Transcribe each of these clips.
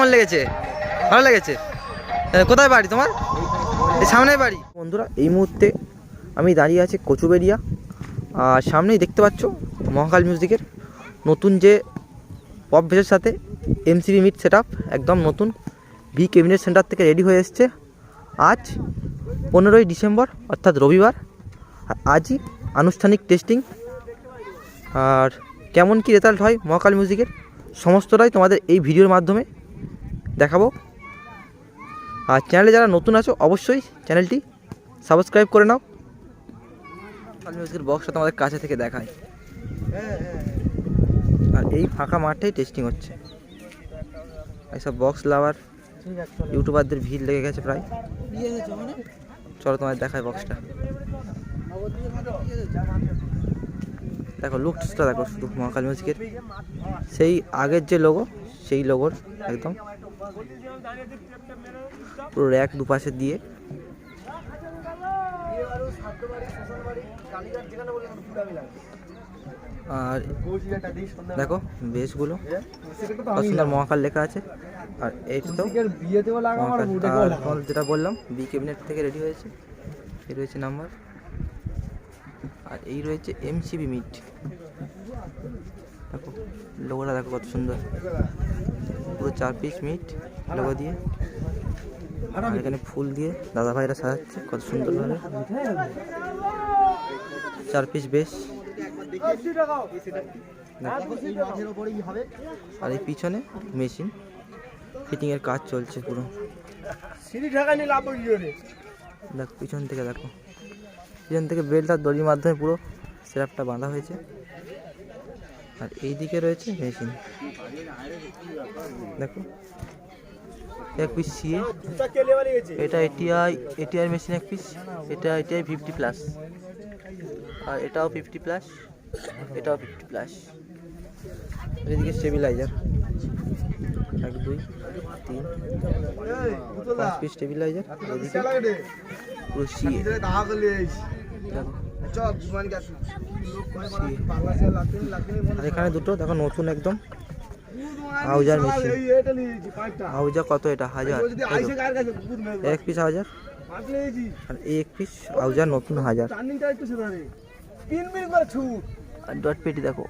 কেমন লেগেছে? ভালো লেগেছে? কোথায় বাড়ি তোমার? সামনে বাড়ি। বন্ধুরা, এই মুহূর্তে আমি দাঁড়িয়ে আছি কচুবেরিয়া আর সামনেই দেখতে পাচ্ছ মহাকাল মিউজিকের নতুন যে পপ ভেজের সাথে এমসিবি মিট সেট একদম নতুন ভি ক্যাবিনেট সেন্টার থেকে রেডি হয়ে এসছে। আজ পনেরোই ডিসেম্বর, অর্থাৎ রবিবার। আর আজই আনুষ্ঠানিক টেস্টিং আর কেমন কি রেজাল্ট হয় মহাকাল মিউজিকের, সমস্তটাই তোমাদের এই ভিডিওর মাধ্যমে দেখাবো। আর চ্যানেলে যারা নতুন আছো, অবশ্যই চ্যানেলটি সাবস্ক্রাইব করে নাও। মিউজিকের বক্সটা তোমাদের কাছে থেকে দেখায় আর এই ফাঁকা মাঠেই টেস্টিং হচ্ছে। এইসব বক্স লাভার ইউটিউবারদের ভিড় লেগে গেছে প্রায়। চলো তোমার দেখায় বক্সটা দেখো লুকসটা দেখো শুধু মহাকাল মিউজিকের সেই আগের যে লোগো সেই লোগোর একদম পুরো র্যাক দুপাশে দিয়ে। আর দেখো বেসগুলো। কত সুন্দর মহাকাল লেখা আছে। আর এইটা তো যেটা বললাম বি ক্যাবিনেট থেকে রেডি হয়েছে। এই রয়েছে নাম্বার আর এই রয়েছে এমসিবি মিট দেখো, লোগোটা দেখো কত সুন্দর। পুরো চার পিস মিট লোগো দিয়ে। আর এখানে ফুল দিয়ে দাদা ভাইরা সাজাচ্ছে, কত সুন্দর ভাবে। চার পিস বেশ। আর এই পিছনে মেশিন ফিটিং এর কাজ চলছে পুরো। দেখো, পিছন থেকে দেখো। পিছন থেকে বেল্ট আর দড়ির মাধ্যমে পুরো সেরাপটা বাঁধা হয়েছে। আর এই দিকে রয়েছে মেশিন। দেখো। এক পিস সিএ এটা এটিআই এটিআই মেশিন এক পিস এটা এটিআই ফিফটি প্লাস আর এটাও ফিফটি প্লাস এটাও ফিফটি প্লাস এদিকে স্টেবিলাইজার এক, দুই, তিন, পাঁচ পিস স্টেবিলাইজার এদিকে। পুরো সিএ দেখো। এখানে দুটো, দেখো নতুন একদম। আউজার মেশিন আউজা কত এটা? হাজার। এক পিস হাজার। আর এক পিস আউজার নতুন হাজার। আর ডট পেটি দেখো।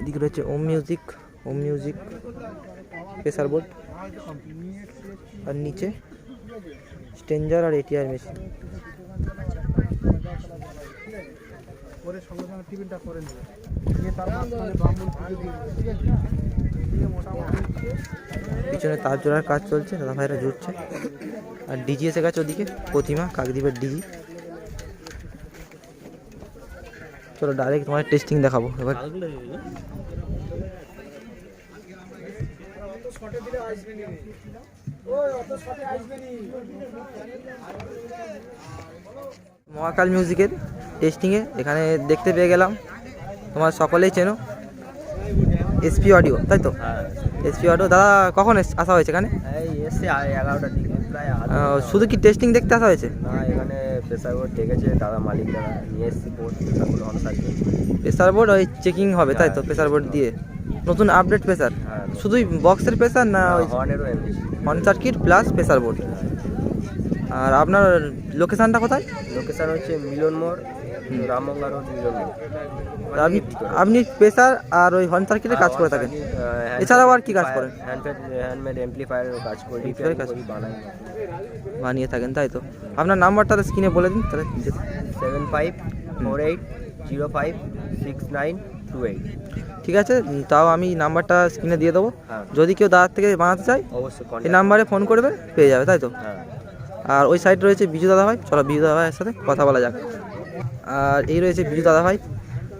এদিকে রয়েছে Om music Om music pressure board আর নিচে স্টেঞ্জার আর এটিআর মেশিন করে সঙ্গে সঙ্গে টিফিনটা করে নেবে দিয়ে তার মাঝখানে বাম্বুল পুজো দিয়ে ঠিক আছে দিয়ে মোটামুটি পিছনে তার জোড়ার কাজ চলছে দাদা ভাইরা জুটছে। আর ডিজি এসে গেছে ওদিকে প্রতিমা কাকদ্বীপের ডিজি। চলো ডাইরেক্ট তোমার টেস্টিং দেখাবো এবার। মহাকাল মিউজিকের টেস্টিংয়ে এখানে দেখতে পেয়ে গেলাম। তোমার সকলেই চেনো এসপি অডিও তাই তো? এসপি। অডিও দাদা কখন এস- আসা হয়েছে এখানে? শুধু কি টেস্টিং দেখতে আসা হয়েছে? এখানে প্রেসার বোর্ড ডেকেছে দাদা মালিক দাদা নিয়ে এসছি বোর্ড প্রেসার বোর্ড ওই চেকিং হবে তাই তো? প্রেসার বোর্ড দিয়ে। নতুন আপডেট প্রেসার হ্যাঁ শুধুই বক্সের প্রেসার না ওই on circuit plus pressure board আর আপনার লোকেশানটা কোথায়? লোকেশান হচ্ছে মিলন মোড় রামগঙ্গা রোড মিলন মোড়। আপনি আপনি প্রেসার আর ওই হর্ন সার্কিটের কাজ করে থাকেন? এছাড়াও আর কি কাজ করেন? হ্যান্ডমেড এমপ্লিফায়ারেরও কাজ করি Amplifier কাজ বানাই বানিয়ে থাকেন তাই তো? আপনার নাম্বারটা স্ক্রিনে বলে দিন তাহলে seven five four eight zero five six nine two eight ঠিক আছে তাও আমি নাম্বারটা স্ক্রিনে দিয়ে দেবো। হ্যাঁ। যদি কেউ দাদার থেকে বানাতে চায় অবশ্যই এই নাম্বারে ফোন করবে পেয়ে যাবে তাই তো? হ্যাঁ। আর ওই সাইড রয়েছে বিজু দাদা ভাই চলো বিজু দাদা ভাইয়ের সাথে কথা বলা যাক। আর এই রয়েছে বিজু দাদা ভাই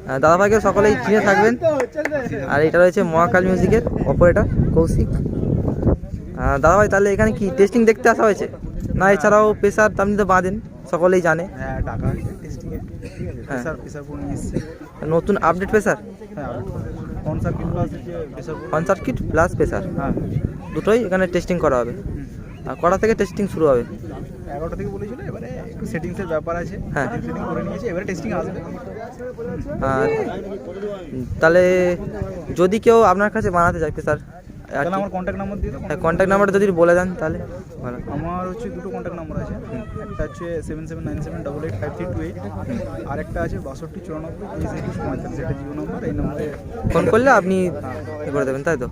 আহ, দাদা ভাইকে সকলেই চিনে থাকবেন। আর এটা রয়েছে মহাকাল মিউজিকের অপারেটর কৌশিক। আহ, দাদা ভাই তাহলে এখানে কি টেস্টিং দেখতে আসা হয়েছে? না এছাড়াও প্রেসার আপনি তো বাঁধেন সকলেই জানে। হ্যাঁ এসছে। নতুন আপডেট প্রেশার হ্যাঁ কোন সার্কিট প্লাস হ্যাঁ। দুটোই এখানে টেস্টিং করা হবে। আর কটা থেকে টেস্টিং শুরু হবে? এগারোটা থেকে বলেছিল এবারে একটু সেটিংসের ব্যাপার আছে। হ্যাঁ। সেটিং করে নিয়েছে এবারে টেস্টিং আসবে। তাহলে যদি কেউ আপনার কাছে বানাতে চায় স্যার? তাহলে আমার কন্ট্যাক্ট নাম্বার দিয়ে দাও কন্ট্যাক্ট নাম্বারটা যদি বলে দেন তাহলে ভালো। আমার হচ্ছে দুটো কন্ট্যাক্ট নাম্বার আছে। একটা হচ্ছে seven seven nine seven double eight five three two eight আর একটা আছে বাষট্টি চুরানব্বই তেইশ একুশ পঁয়তাল্লিশ এটা জিও নাম্বার এই নাম্বারে ফোন করলে আপনি করে দেবেন তাই তো?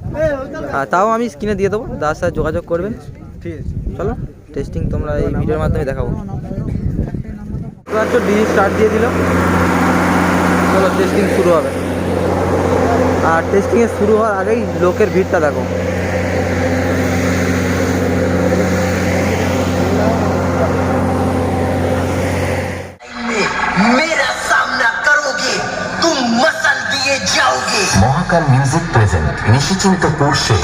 আর তাও আমি স্ক্রিনে দিয়ে দেবো দাদার সাথে যোগাযোগ করবেন। ঠিক আছে। চলো। টেস্টিং তোমরা এই ভিডিওর মাধ্যমে দেখাবো। ডিজি স্টার্ট দিয়ে দিল। চলো টেস্টিং শুরু হবে। আর টেস্টিংয়ে শুরু হওয়ার আগেই লোকের ভিড়টা দেখো। মহাকাল মিউজিক প্রেজেন্ট নিশিচিন্ত পুরুষে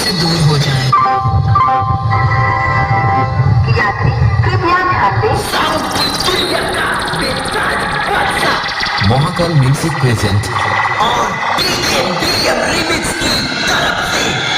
से दूर हो जाए। Mahakal music present. और डीएम रिमिक्स की तरफ़ से।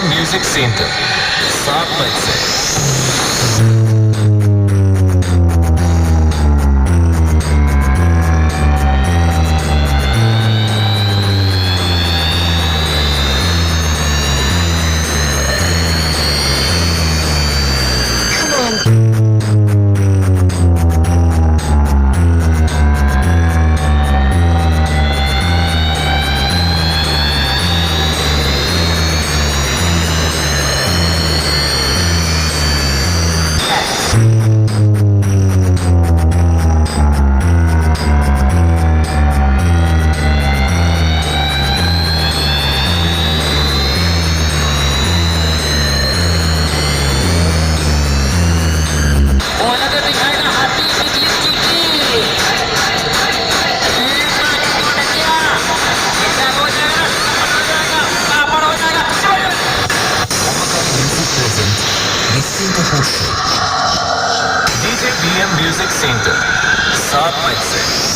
DJ BM music centre 80. Sabe, mas.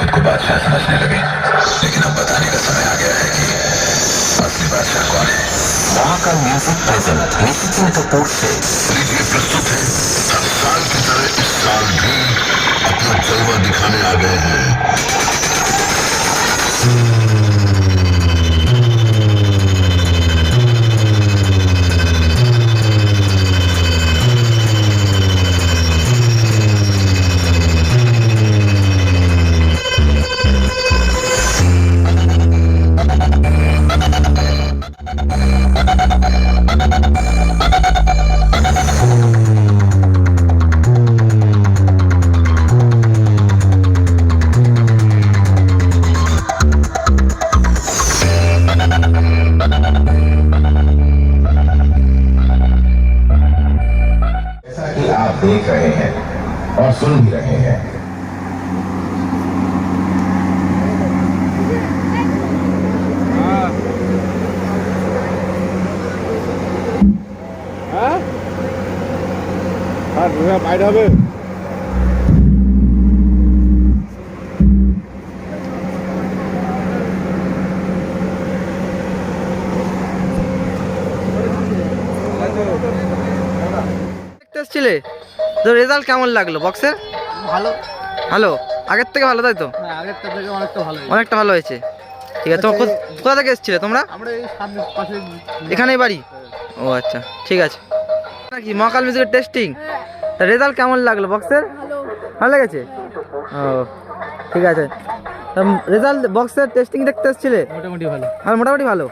खुद को बादशाह समझने लगे। लेकिन अब बताने का समय आ गया है कि असली बादशाह कौन है? वहाँ का म्यूज़िक प्रेजेंट निशिचिन कपूर से। लीजिए प्रस्तुत है। हर साल की तरह इस साल भी अपना जलवा दिखाने आ गए हैं। দেখতে এসছিলে তো রেজাল্ট কেমন লাগল? বক্সের ভালো। ভালো? আগের থেকে ভালো তাই তো? হ্যাঁ থেকে অনেকটা ভালো অনেকটা ভালো হয়েছে। ঠিক আছে কো- কোথা থেকে এসেছিলে তোমরা? এখানেই বাড়ি? ও আচ্ছা ঠিক আছে। নাকি মহাকাল মিউজিকের টেস্টিং রেজাল্ট কেমন লাগল বক্সের ভালো। লেগেছে? ও ঠিক আছে। রেজাল্ট বক্সের টেস্টিং দেখতে এসেছিলে? মোটামুটি ভালো। আর মোটামুটি ভালো?